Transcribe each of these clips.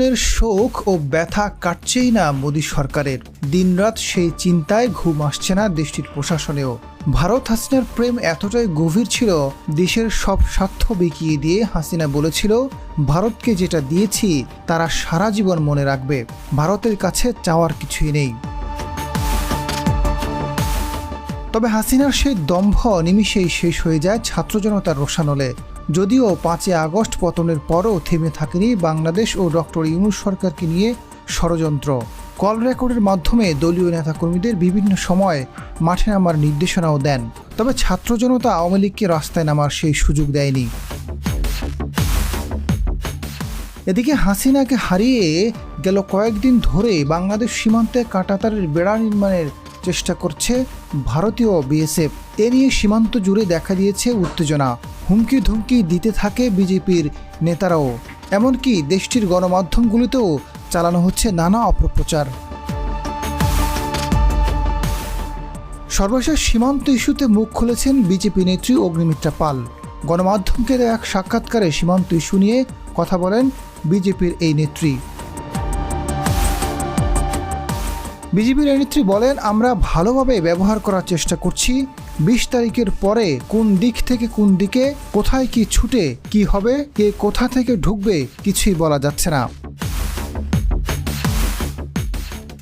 এর শোক ও ব্যথা কাটছেই না মোদী সরকারের। দিনরাত সেই চিন্তায় ঘুম আসছে না দেশটির প্রশাসনেও। ভারত হাসিনার প্রেম এতটাই গভীর ছিল, দেশের সব স্বার্থ বিকিয়ে দিয়ে হাসিনা বলেছিল, ভারতকে যেটা দিয়েছি, তারা সারা জীবন মনে রাখবে। ভারতের কাছে চাওয়ার কিছুই নেই। তবে হাসিনার সেই দম্ভ নিমিষেই শেষ হয়ে যায় ছাত্র জনতার রোষানলে যদিও পাঁচই আগস্ট পতনের পরও থেমে থাকেনি বাংলাদেশ ও ডক্টর ইউনুস সরকারকে নিয়ে ষড়যন্ত্র। কল রেকর্ডের মাধ্যমে দলীয় নেতাকর্মীদের বিভিন্ন সময় মাঠে নামার নির্দেশনাও দেন। তবে ছাত্র জনতা আওয়ামী লীগকে রাস্তায় নামার সেই সুযোগ দেয়নি। এদিকে হাসিনাকে হারিয়ে গেল কয়েকদিন ধরে বাংলাদেশ সীমান্তে কাঁটাতারের বেড়া নির্মাণের চেষ্টা করছে ভারতীয় বিএসএফ। এ নিয়ে সীমান্ত জুড়ে দেখা দিয়েছে উত্তেজনা। হুমকি ধুমকি দিতে থাকে বিজেপির নেতারাও। এমনকি দেশটির গণমাধ্যমগুলিতেও চালানো হচ্ছে নানা অপপ্রচার। সর্বশেষ সীমান্ত ইস্যুতে মুখ খুলেছেন বিজেপি নেত্রী অগ্নিমিত্রা পাল। গণমাধ্যমকে এক সাক্ষাৎকারে সীমান্ত ইস্যু নিয়ে কথা বলেন বিজেপির এই নেত্রী। বিজেপির নেত্রী বলেন, আমরা ভালোভাবে ব্যবহার করার চেষ্টা করছি। বিশ তারিখের পরে কোন দিক থেকে কোন দিকে, কোথায় কি ছুটে, কি হবে, কে কোথা থেকে ঢুকবে, কিছুই বলা যাচ্ছে না।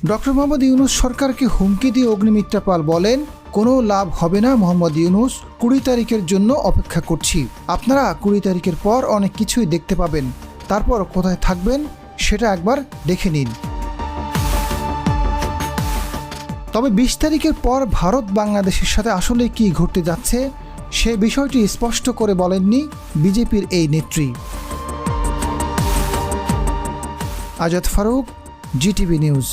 ডক্টর মোহাম্মদ ইউনুস সরকারকে হুমকি দিয়ে অগ্নিমিত্রা পাল বলেন, কোনো লাভ হবে না মোহাম্মদ ইউনুস, কুড়ি তারিখের জন্য অপেক্ষা করছি। আপনারা কুড়ি তারিখের পর অনেক কিছুই দেখতে পাবেন। তারপর কোথায় থাকবেন, সেটা একবার দেখে নিন। তবে বিশ তারিখের পর ভারত বাংলাদেশের সাথে আসলে কি ঘটতে যাচ্ছে, সে বিষয়টি স্পষ্ট করে বলেননি বিজেপির এই নেত্রী। আজাদ ফারুক, জিটিভি নিউজ।